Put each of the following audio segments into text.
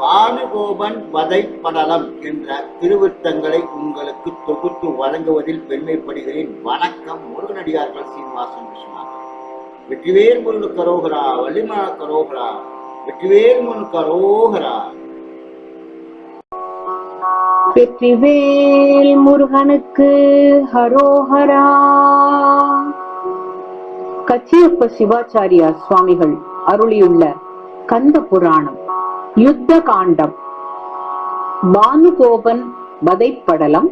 ஆணுகோபன் வதை படலம் என்ற திருவிருத்தங்களை உங்களுக்கு தொகுத்து வழங்குவதில் பெருமைப்படுகிறேன். வணக்கம் முருகனடியார்கள் சீனிவாசன் விஸ்வநாதன். வெற்றிவேல் முருகு கரோகரா வள்ளிமல கரோகரா வெற்றிவேல் முருகு கரோகரா. வெற்றிவேல் முருகனுக்கு ஹரோஹரா. கச்சியப்ப சிவாச்சாரியா சுவாமிகள் அருளியுள்ள கந்த புராணம். யுத்த காண்டம் பானுகோபன் வதைப்படலம்.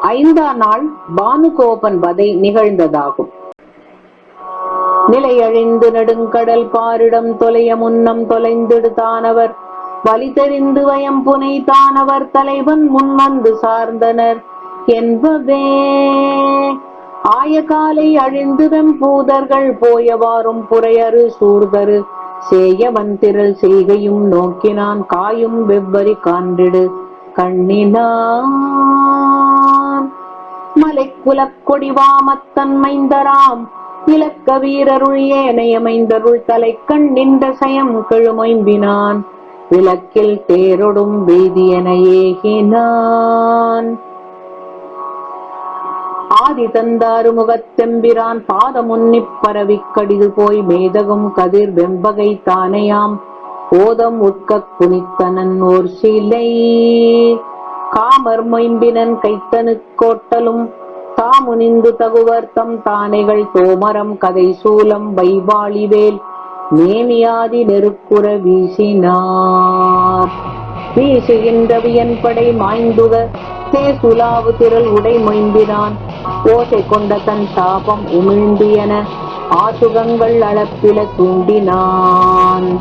ஐந்தாம் நாள் பானுகோபன் வதை நிகழ்ந்ததாகும். நிலையழிந்து நெடுங்கடல் பாரிடம் தொலைய முன்னம் தொலைந்திடுதானவர் வழி தெரிந்து வயம் புனை தானவர் தலைவன் முன்வந்து சார்ந்தனர் என்பவே ஆயகாலை அழிந்து வெம்பூதர்கள் போயவாறும் புறையறு சூர்தரு. சேயவன் திரள் செய்கையும் நோக்கினான் காயும் வெவ்வரி காண்டிடு கண்ணினான். மலைக்குலக் கொடிவாமத்தன் இலக்க வீரருள் ஏனையமைந்தருள் தலை கண் நின்ற சயம் கெழுமொயம்பினான். விளக்கில் தேரொடும் வீதியன ஏகினான். ஆதி தந்தாறு முகத்தெம்பிரான் பாதமுன்னிப் பரவிக் கடிது போய் மேதகும் கதிர் வெம்பகை தானையாம். ஓதம் உட்கக் குனித்தனன் ஓர் சிலை. காமர் மொயம்பினன் கைத்தனு கோட்டலும் தாமுனிந்து தகுவர் தம் தானைகள் தோமரம் கதை சூலம் வைவாளிவேல். நேமியாதி நெருக்குற வீசினார். வீசுகின்ற வியன்படை மாய்ந்துக தேசுலாவு திரள் உடை மொயம்பினான் ஓசை கொண்ட தன் சாபம் உமிழ்ந்தியன. ஆசுகங்கள் அளப்பில தூண்டினான்.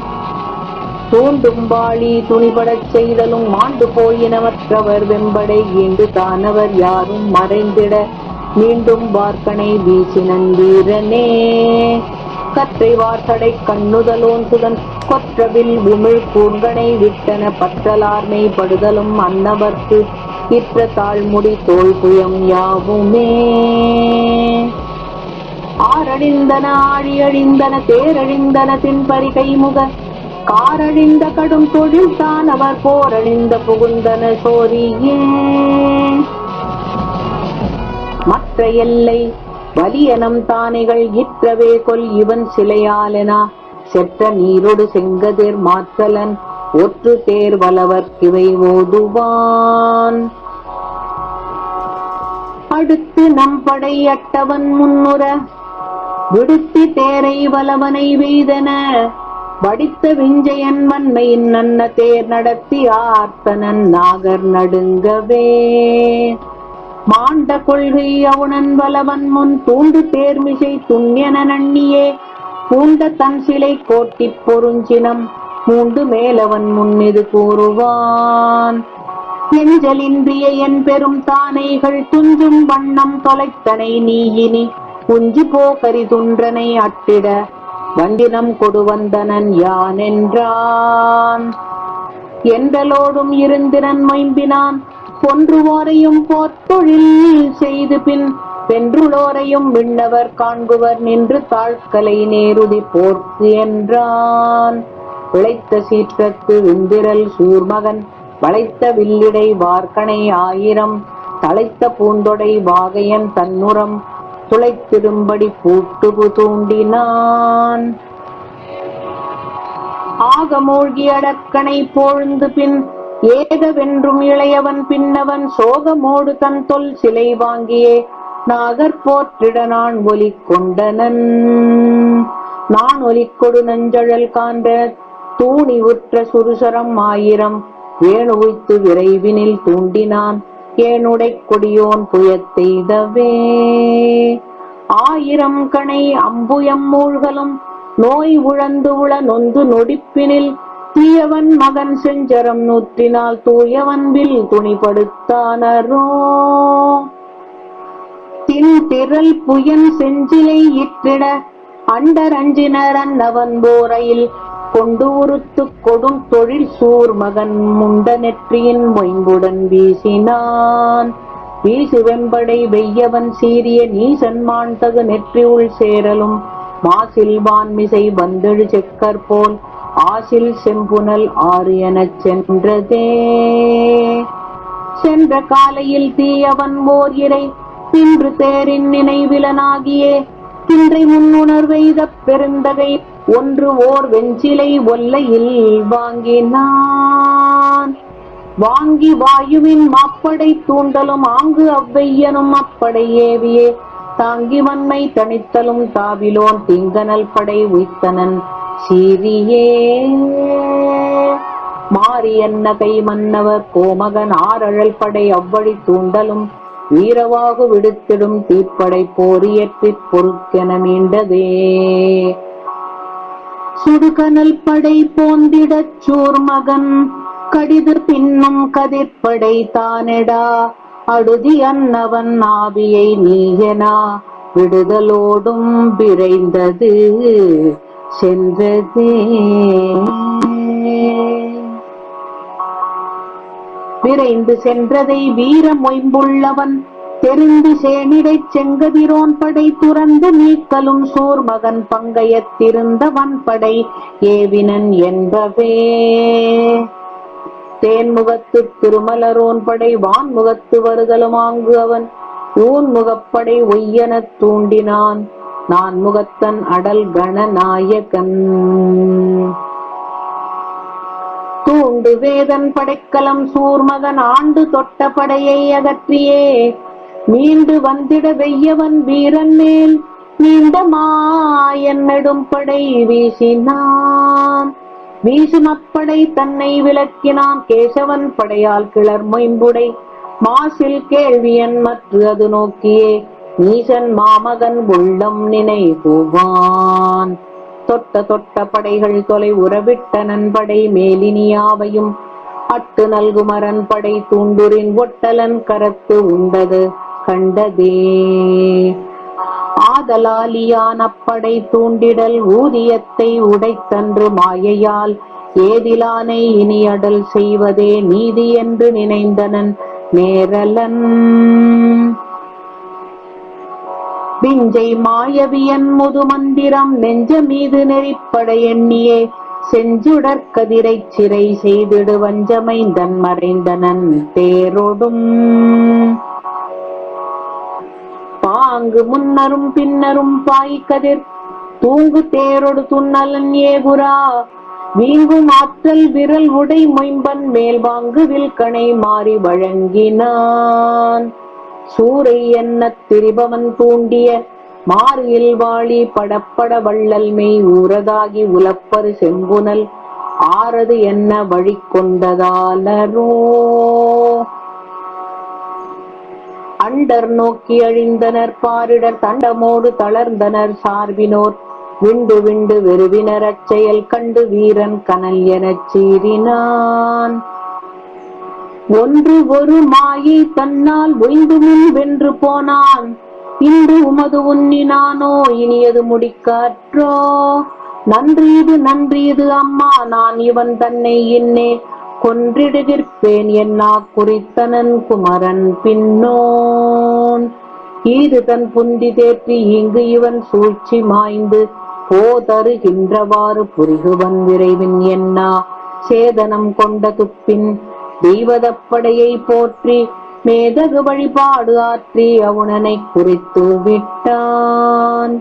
தூண்டும்பாளி துணிபடச் செய்தலும் மாண்டு போயினவற்றவர் வெம்படை ஈண்டு தானவர் யாரும் மறைந்திட. மீண்டும் வார்க்கனை வீசினன் வீரனே கற்றை வார்த்தடை கண்ணுதலோன் சுதன் கொற்றவில் உமிழ் கூர்கனை விட்டன. பற்றலார்மை படுதலும் அன்னவர்க்கு இற்ற தாழ்முடி தோல் புயம் யாவுமே. ஆரழிந்தன ஆழியழிந்தன தேரழிந்தன தின்பறி கைமுக. காரழிந்த கடும் தொழில் தான் அவர் போரழிந்த புகுந்தன சோரியே மற்ற எல்லை வலியனம் தானைகள் இற்றவே கொல் இவன் சிலையாலெனா. செற்ற நீரொடு செங்கதிர் மாற்றலன் ஒற்று தேர் வலவர் கிவை ஓதுவான். அடுத்து நம் படை அட்டவன் முன்னுற விடுத்தி தேரை வலவனை வெய்தன வடித்த விஞ்சயன் வன்மையின் நன்ன தேர் நடத்தி ஆர்த்தனன் நாகர் நடுங்கவே. மாண்ட கொள்கை அவுணன் வலவன் முன் தூண்டு தேர்மிசை துண்யன நண்ணியே பூண்ட தன் சிலை கோட்டிப் பொருஞ்சினம் மூண்டு மேலவன் முன்னிது கூறுவான். நெஞ்சலின்றிய என் பெரும் தானைகள் துஞ்சும் வண்ணம் தொலைத்தனை நீயினி உஞ்சி போகரி துன்றனை அட்டிட வண்டினம் கொடுவந்தனன் யான் என்றான் என்றலோடும் இருந்திரன் மைம்பினான் ஒன்றுவோரையும் போர்த்தொழில் செய்து பின் வென்றுளோரையும் விண்ணவர் காண்குவர் நின்று தாழ்கலை நேருதி போர்த்து என்றான். பிழைத்த சீற்றத்து விந்திரல் சூர்மகன் வளைத்த வில்லிடை வார்க்கனை ஆயிரம் தலைத்த பூந்தொடை வாகையன் தன்னுரம் துளைத்திரும்படி பூட்டுகு தூண்டினான். ஆக மூழ்கி அடக்கனை போழ்ந்து பின் ஏகவென்றும் இளையவன் பின்னவன் சோகமோடு தன் தொல் சிலை வாங்கியே நாகர் போற்றிட நான் ஒலி கொண்டனன். நான் ஒலிக்கொடு நஞ்சழல் காண்ட தூணி உற்ற சுருசரம் ஆயிரம் வேணு விரைவினில் தூண்டினான். ஏனுடை கொடியோன் புயத்தெய்தவே ஆயிரம் கணை அம்புயம் மூழ்கலும். நோய் உழந்து உள நொந்து நொடிப்பினில். தீயவன் மகன் செஞ்சரம் நூற்றினால் தூயவன் வில் துணிப்படுத்தானரோ தின் திரள் புயன் செஞ்சிலை இற்றிட. அண்டர் அஞ்சினர் அன்னவன் போரையில். கொண்டு உறுத்து கொடும் தொழில் சூர் மகன் முண்ட நெற்றியின் மொயம்புடன் வீசினான். வீசு வெம்படை வெய்யவன் சீரிய நீசன்மான் தகு நெற்றி உள் சேரலும் மாசில்வான் மிசை வந்தெழு செக்கர் போல் ஆசில் செம்புனல் ஆறு எனச் சென்றதே. சென்ற காலையில் தீயவன் ஓர் இறை இன்று தேரின் நினைவிலனாகியே. இன்றை முன்னுணர்வெய்த பெருந்தகை ஒன்று ஓர் வெஞ்சிலை ஒல்லையில் வாங்கினான். வாங்கி வாயுவின் மாப்படை தூண்டலும் ஆங்கு அவ்வையனும் அப்படை ஏவியே. தாங்கி வன்மை தனித்தலும் தாவிலோன் திங்கனல் படை உய்த்தனன் சீரியே மாறி என்ன கை மன்னவர் கோமகன் ஆரழல் படை அவ்வழி தூண்டலும் வீரவாகு விடுத்திடும் தீப்படை போரியற்றிற் பொருட்கென மீண்டதே. சுடுகனல் படை போந்திடச் சூர்மகன் கடிது பின்னும் கதிர்ப்படை தானெடா. அடுதி அன்னவன் ஆவியை நீயனா விடுதலோடும் விரைந்தது சென்றதே. விரைந்து சென்றதை வீர மொயம்புள்ளவன். தெரிந்து சேனிடைச் செங்கதிரோன் படை துறந்து நீக்கலும் சூர்மகன் பங்கயத்திருந்தவன் படை ஏவினன் என்பவே. தேன்முகத்து திருமலரோன் படை வான்முகத்து வருதலும் ஆங்கு அவன். ஊன் முகப்படை ஒய்யனத் தூண்டினான். நான் முகத்தன் அடல் கணநாயகன் தூண்டு வேதன் படைக்கலம் சூர்மகன் ஆண்டு தொட்ட படையை அகற்றியே. மீண்டு வந்திட வெய்யவன் வீரன் மேல் நீண்ட மாயன் படை வீசினான். வீசும் அப்படை தன்னை விளக்கினான் கேசவன் படையால் கிளர் மொயம்புடை. மாசில் கேள்வியன் மற்ற அது நோக்கியே. ஈசன் மாமகன் உள்ளம் நினைவுவான் தொட்ட தொட்ட படைகள் தொலை உறவிட்ட நன்படை மேலினியாவையும் அட்டு நல்குமரன் படை தூண்டுரின் ஒட்டலன் கரத்து உண்டது கண்டதே. ஆதலாலியான் அப்படை தூண்டிடல் ஊதியத்தை உடைத்தன்று மாயையால். ஏதிலானை இனி அடல் செய்வதே நீதி என்று நினைந்தனன் நேரலன். விஞ்சை மாயவியன் முதுமந்திரம் நெஞ்ச மீது நெறிப்பட எண்ணியே செஞ்சுடற் கதிரைச் சிறை செய்திடு வஞ்சமைந்தன் மறைந்தனன் தேரொடும். பாங்கு முன்னரும் பின்னரும் பாய் கதிர் தூங்கு தேரொடு துண்ணலன் ஏகுரா. வீங்கும் ஆற்றல் விரல் உடை மொயம்பன் மேல் வாங்கு வில்கணை மாறி வழங்கினான். சூரை என்ன திரிபவன் தூண்டிய மாறியில் வாழி படப்பட வள்ளல் மெய் உரதாகி உலப்பரு செம்புனல் ஆறது என்ன வழி கொண்டதாலரோ? அண்டர் நோக்கி அழிந்தனர் பாரிடர் தண்டமோடு தளர்ந்தனர் சார்பினோர். விண்டு விண்டு வெறுவினர் அச்செயல் கண்டு வீரன் கனல் எனச் சீறினான். ஒன்று ஒரு மாயை தன்னால் ஒய்ந்து முன் வென்று போனான். இன்று உமது உன்னினானோ இனியது முடிக்காற்றோ? நன்றி இது நன்றி இது அம்மா நான் இவன் தன்னை இன்னே கொன்றிடுகிற்பேன் என்னா குறித்தனன் குமரன் பின்னோன். ஈது தன் புந்தி தேற்றி இங்கு இவன் சூழ்ச்சி மாய்ந்து போதருகின்றவாறு புரிகுவன் விரைவின் என்னா? சேதனம் கொண்ட துப்பின் தெய்வதப்படையை போற்றி மேதகு வழிபாடு ஆற்றி அவுணனை குறித்து விட்டான்.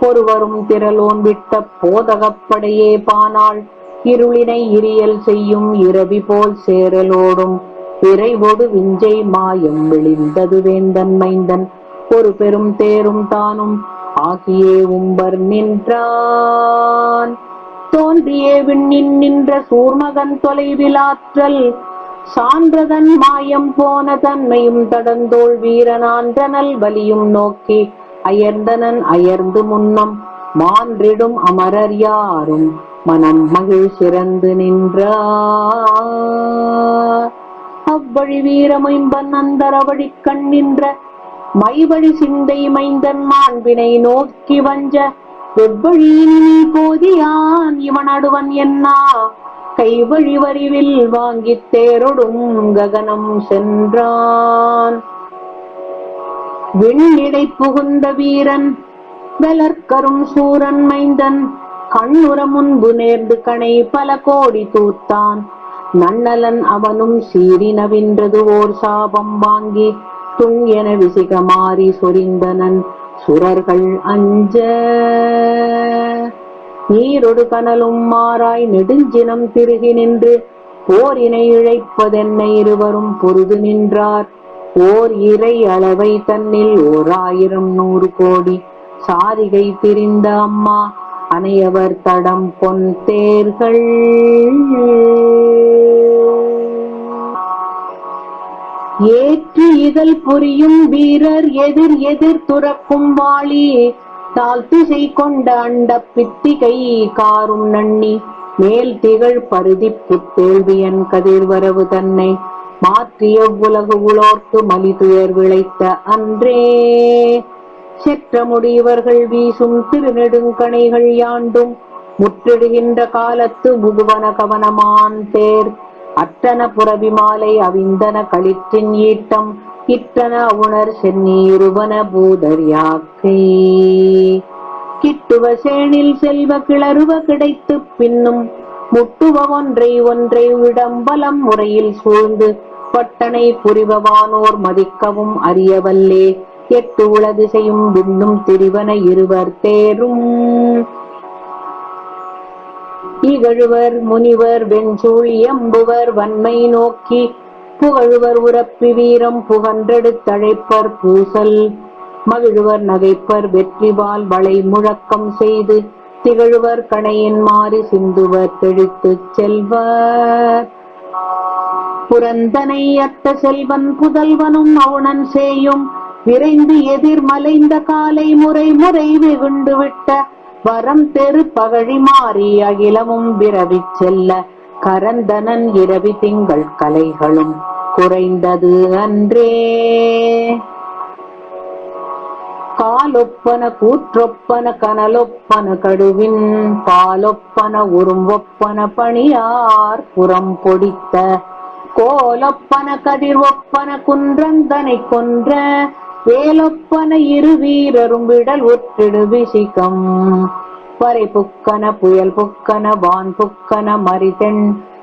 ஒருவரும் திரளோன் விட்ட போதகப்படையே பானாள் இருளினை இரியல் செய்யும் இரவி போல் சேரலோடும் விரைவோடு விஞ்சை மாயம் விழிந்தது வேந்தன் மைந்தன். ஒரு பெரும் தேரும் தானும் ஆகியே உம்பர் நின்றான். தோன்றியே விண்ணின் நின்ற சூர்மகன் தொலைவில் ஆற்றல் சான்றதன் மாயம் போன தன்மையும் தடந்தோள் வீரனான்றனல் வலியும் நோக்கி அயர்ந்தனன் அயர்ந்து முன்னம் மான்றிடும் அமரர் யாரும் மனம் மகிழ் சிறந்து நின்றார். அவ்வழி வீரமைம்பன் அந்தரவழி கண்ணின்ற மைவழி சிந்தை மைந்தன் மாண்பினை நோக்கி வஞ்ச வெவ்வழியில் போதியான் இவன் அடுவன் என்னா கைவழி வரிவில் வாங்கித் தேரொடும் ககனம் சென்றான். விண்ணிடை புகுந்த வீரன் வெலற்கரும் சூரன் மைந்தன் கண்ணுற முன்பு நேர்ந்து கணை பல கோடி தூத்தான். நன்னலன் அவனும் சீரினவின்றது ஓர் சாபம் வாங்கி துங் என விசிக மாறி சொரிந்தனன். சுரர்கள் அஞ்ச நீரொடு கனலும் மாறாய் நெடுஞ்சினம் திருகி நின்று போரினை இழைப்பதென்னை இருவரும் பொருது நின்றார். ஓர் இறை அளவை தன்னில் ஓர் ஆயிரம் நூறு கோடி. சாரிகை திரிந்த அம்மா அனையவர் தடம் பொன் தேர்கள். ஏற்று இதழ் புரியும் வீரர் எதிர் எதிர் துறக்கும் வாளி. தாழ்த்திசை கொண்ட அண்ட பித்திகை காரும் நன்னி மேல் திகழ் பருதி புத்தேள்வியன் கதிர்வரவு தன்னை மாற்றிய உலகு உளோர்க்கு மலிதுயர் விளைத்த அன்றே. செற்ற முடியவர்கள் வீசும் திருநெடுங்கணைகள் யாண்டும் முற்றிடுகின்ற காலத்து முதுவன கவனமான் தேர். அத்தன புறவி மாலை அவிந்தன களிற்றின் ஈட்டம் கிட்டன உணர் சென்னீருவன பூதர் யாக்கை கிட்டுவ சேனில் செல்வ கிளறுவ கிடைத்து பின்னும் முட்டுவ ஒன்றை ஒன்றை இடம்பலம் முறையில் சூழ்ந்து பட்டனை புரிபவானோர் மதிக்கவும் அறியவல்லே. எட்டு உளதிசையும் விண்ணும் திரிவன இருவர் தேரும். இகழுவர் முனிவர் வெஞ்சூழ் எம்புவர் வன்மை நோக்கி புகழுவர் உரப்பி வீரம் புகன்றெடுத்தழைப்பர் பூசல். மகிழுவர் நகைப்பர் வெற்றிவால் வளை முழக்கம் செய்து திகழுவர் கணையின் மாறி சிந்துவர் தெழித்து செல்வர். புரந்தனை அத்த செல்வன் புதல்வனும் அவுணன் சேயும் விரைந்து எதிர் மலைந்த காலை முறை முறை வெகுண்டு விட்ட வரம் தெரு பகழி மாறி அகிலமும் விரவிச் செல்ல கரந்தனன் இரவி திங்கள் கலைகளும் குறைந்தது அன்றே. காலொப்பன கூற்றொப்பன கனலொப்பன கடுவின் பாலொப்பன உரும்பொப்பன பணியார் புறம் பொடித்த கோலொப்பன கதிர் ஒப்பன குன்றந்தனை கொன்ற வேலொப்பன இரு வீரரும் விடல் ஒற்றிடு விசிகம். வரை புக்கன புயல் புக்கன வான் புக்கன மரிதென்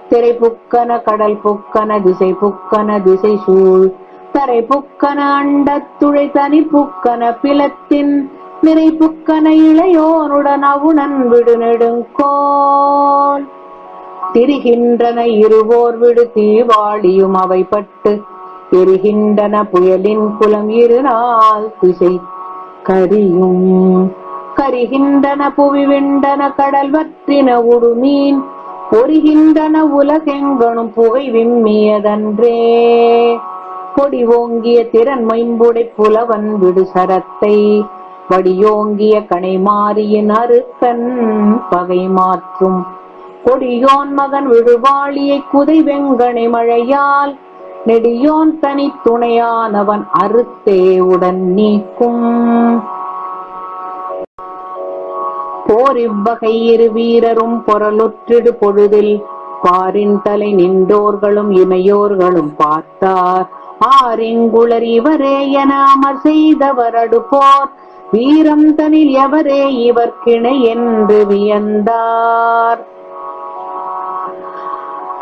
திரை புக்கன கடல் புக்கன திசை புக்கன திசை சூழ். தரை புக்கன அண்டத்துழை தனி புக்கன பிலத்தின் நிறை புக்கன இளையோனுடன் அவுணன் விடு நெடுங்கோல் திரிகின்றன இருவோர் விடு தீவாளியும் அவை பட்டு. எரிகின்றன புயலின் குலம் இருநாள் திசை கரியும். கரிகின்றன புவி விண்டன கடல் வற்றின உடுமீன். பொறிகின்றன உலகெங்கனும் புகை விம்மியதன்றே. கொடி ஓங்கிய திறன் மைம்புடை புலவன் விடு சரத்தை. வடியோங்கிய கணை மாறியின் அருக்கன் பகை மாற்றும். கொடியோன் மகன் விழுவாளியை குதை வெங்கனை மழையால் நெடியோன் தனி துணையானவன் அறுத்தே உடன் நீக்கும். போர் இவ்வகை இரு வீரரும் பொருளுற்றிடு பொழுதில் பாரின் தலை நின்றோர்களும் இமையோர்களும் பார்த்தார். ஆரிங்குளர் இவரே என அமர் செய்தவர் அடுப்போர். வீரம் தனில் எவரே இவர் கிணை என்று வியந்தார்.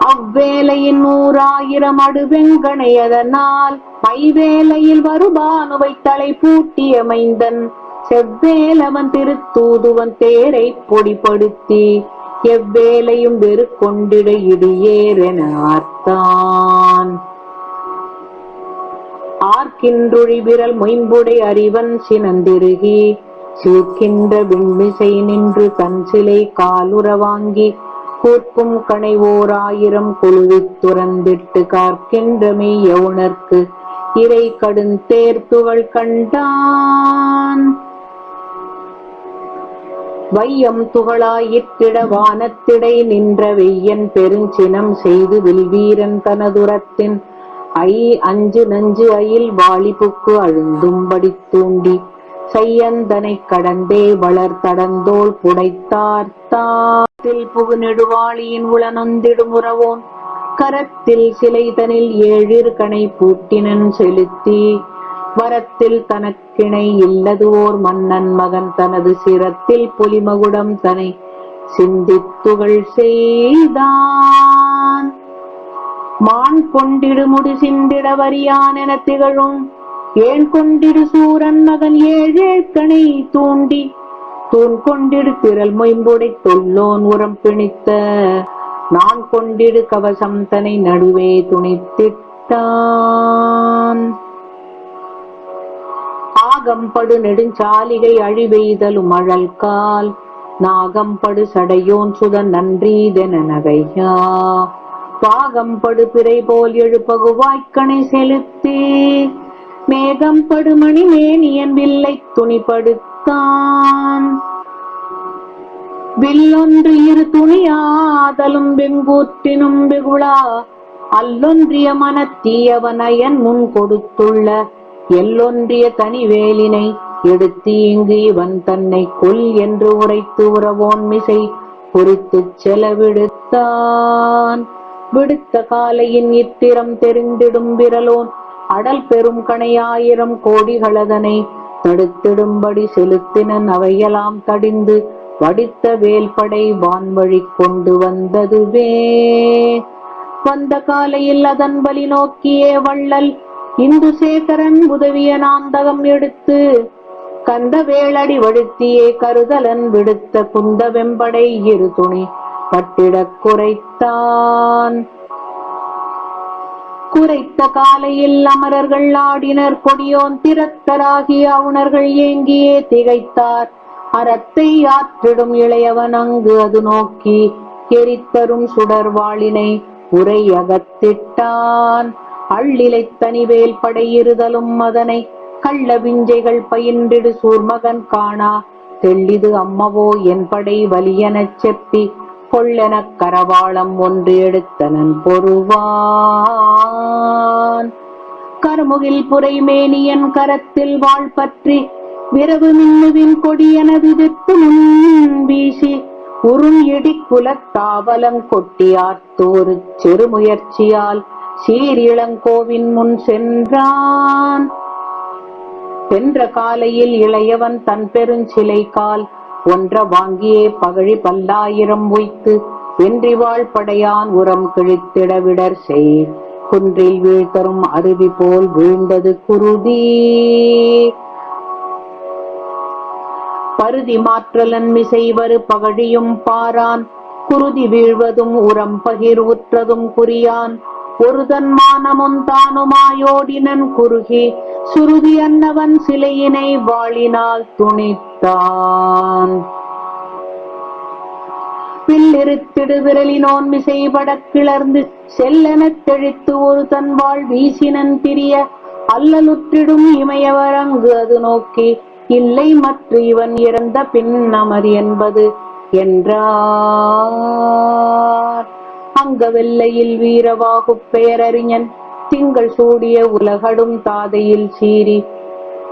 அவ்வேளையின் நூறாயிரம் அடுவெங்கணையதனால் மைவேலையில் வருபானுவை தலை பூட்டிய மைந்தன் செவ்வேலவன் திருத்தூதுவன் தேரை பொடிப்படுத்தி எவ்வேலையும் வெறு கொண்டிட இடியேரென ஆர்த்தான். ஆர்க்கின்றொழி விரல் மொயம்புடை அறிவன் சினந்திருகி சீர்க்கின்ற விண்மிசை நின்று தன் சிலை காலுற வாங்கி கூர்க்கும் கணை ஓர் ஆயிரம் குழுவி துறந்திட்டு கார்க்கின்ற மெய்யவுணர்க்கு இறை கடுந்தேர்த்துகள் கண்டான். வையம் துகளாயிற்றிட வானத்திடை நின்ற வெய்யன் பெருஞ்சினம் செய்து வில்வீரன் தனதுரத்தின் ஐ அஞ்சு நஞ்சு அயில் வாலிபுக்கு அழுந்தும்படி தூண்டி செய்யந்தனை கடந்தே வளர் தடந்தோள் புடைத்தார்த்தாத்தில் புகு நெடுவாளியின் உளனொந்திடும் உறவோன். கரத்தில் சிலைதனில் ஏழிற்கனை கணை பூட்டினன் செலுத்தி வரத்தில் தனக்கிணை இல்லது ஓர் மன்னன் மகன் தனது சிரத்தில் புலிமகுடம் தனை சிந்தித்துகள் செய்தான். மான் கொண்டிடுமுடி சிந்திட வரியான் என திகழும் ஏன் கொண்டிடு சூரன் மகன் ஏழேற்கனை தூண்டி. தூண் கொண்டிடு திரள் மொயம்புடை தொல்லோன் உரம் பிணித்த. நான் கொண்டிடு கவசம் தனை நடுவே துணித்திட்டான். ஆகம்படு நெடுஞ்சாலிகை அழிவெய்தலும் அழல் கால் நாகம்படு சடையோன் சுதன் நன்றீதென நகையா. பாகம்படு பிறை போல் எழுப்பகு வாய்க்கணை மேகம் படுமணி மேனியன் வில்லை துணிப்படுத்தான் வில்லொன்று இரு துணியாதலும் வெங்கூற்றினும் வெகுளா அல்லொன்றிய மனத்தீயவனயன் முன் கொடுத்துள்ள எல்லொன்றிய தனிவேலினை எடுத்து இங்கு இவன் தன்னை கொல் என்று உரைத்து உறவோன் மிசை குறித்துச் செலவிடுத்தான். விடுத்த காலையின் இத்திரம் தெரிந்திடும் விரலோன் அடல் பெரும் கணையாயிரம் கோடிகளதனை தடுத்திடும்படி செலுத்தினன் அவையெல்லாம் தடிந்து வடித்த வேல்படை வான்வழி கொண்டு வந்ததுவே. வந்த காலையில் அதன் வழி நோக்கியே வள்ளல் இந்து சேகரன் உதவிய நாந்தகம் எடுத்து கந்த வேளடி வழுத்தியே கருதலன் விடுத்த குந்த வெம்படை இரு துணி பட்டிடக் குறைத்தான். குறைத்த காலையில் அமரர்கள் ஆடினர் கொடியோன் திறத்தராகிய அவுணர்கள் ஏங்கியே திகைத்தார். அறத்தை ஆற்றிடும் இளையவன் அங்கு அது நோக்கி எரித்தரும் சுடர்வாளினை உரை அகத்திட்டான் அள்ளிலை தனிவேல் படையிருதலும் அதனை கள்ள விஞ்சைகள் பயின்றிடு சூர்மகன் காணா. தெள்ளிது அம்மவோ என் படை வலியனச் செப்பி கொள்ளெனக் கரவாளம் ஒன்று எடுத்தனன் பொறுவான் கருமுகில் புரைமேனியன் கரத்தில் வாழ் பற்றி விரவு மின்னுவின் கொடியனது வித்து முன் வீசி உருள் இடி குலத்தாவலம் கொட்டியார்த்தோரு சிறுமுயற்சியால் சீரிளங்கோவின் முன் சென்றான். சென்ற காலையில் இளையவன் தன் பெருஞ்சிலை கால் ஒன்ற வாங்கியே பகழி பல்லாயிரம் வைத்து வென்றிவாழ் படையான் உரம் கிழித்திடவிடர் செய். குன்றில் வீழ்த்தரும் அருவி போல் வீழ்ந்தது குருதி. பருதி மாற்றலன் மிசைவரு பகழியும் பாரான். குருதி வீழ்வதும் உரம் பகிர் உற்றதும் குறியான். ஒருதன் மானமும் தானுமாயோடினன் குறுகி. சுருதி அன்னவன் சிலையினை வாழினால் துணித்து பில்லிருத்திடு விரலினோன் மிசைபடக் கிளர்ந்து செல்லெனத் தெழித்து ஒரு தன்வாழ் வீசினன் திரிய அல்லலுற்றிடும் இமயவரங்கு அது நோக்கி இல்லை மற்ற இவன் இறந்த பின் அமர் என்பது என்றார். அங்க வெள்ளையில் வீரவாகுப் பெயரறிஞன் திங்கள் சூடிய உலகடும் தாதையில் சீறி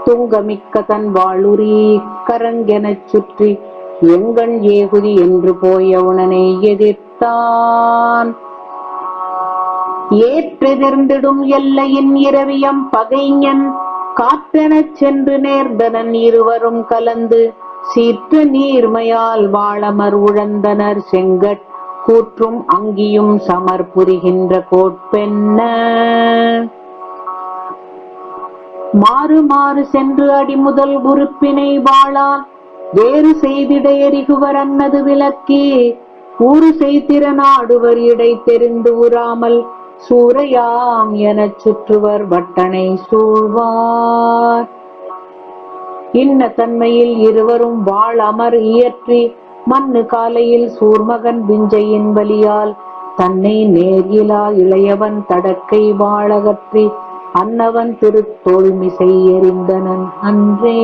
துங்கமிக்க தன் வாளுரி கரங்கெனச் சுற்றி எங்கண் ஏகுதி என்று போய உடனே எதிர்த்தான். ஏற்றெதிர்ந்திடும் எல்லையின் இரவியம் பகைஞன் காற்றெனச் சென்று நேர்ந்தனன் இருவரும் கலந்து சீற்று நீர்மையால் வாழமர் உழந்தனர் செங்கட் கூற்றும் அங்கியும் சமர் புரிகின்ற கோட்பென்ன. மாறு மாறு சென்று அடி முதல் உறுப்பினை வாழான். வேறு செய்திட எரிகுவர் அன்னது விளக்கி. ஊறு செய்திற நாடுவர் இடை தெரிந்து உறாமல். சூறையாம் எனச் சுற்றுவர் வட்டனை சூழ்வார். இன்ன தன்மையில் இருவரும் வாழ் அமர் இயற்றி மண்ணு காலையில் சூர்மகன் விஞ்சையின் வலியால் தன்னை நேரிலா இளையவன் தடக்கை வாழகற்றி அன்னவன் திருத்தோல்மிசை எறிந்தனன் அன்றே.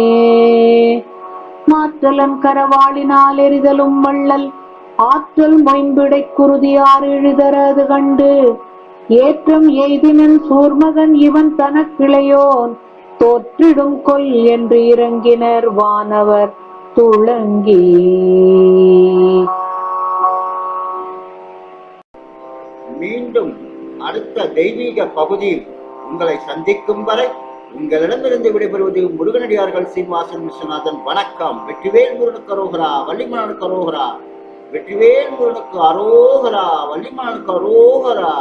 மாற்றலன் கரவாளினால் எரிதலும் வள்ளல் ஆற்றல் மொயம்பிடை குருதியார் எழுதரது கண்டு. ஏற்றம் எய்தினன் சூர்மகன் இவன் தனக்கிளையோன் தோற்றிடும் கொல் என்று இறங்கினர் வானவர் துளங்கி. மீண்டும் அடுத்த தெய்வீக பகுதியில் உங்களை சந்திக்கும் வரை உங்களிடமிருந்து விடைபெறுவது முருகனடியார்கள் சீனிவாசன் விஸ்வநாதன். வணக்கம். வெற்றிவேல் முருகனுக்கு அரோகரா வள்ளிமலனுக்கு அரோகரா. வெற்றிவேல் முருகனுக்கு அரோகரா வள்ளிமலனுக்கு அரோகரா.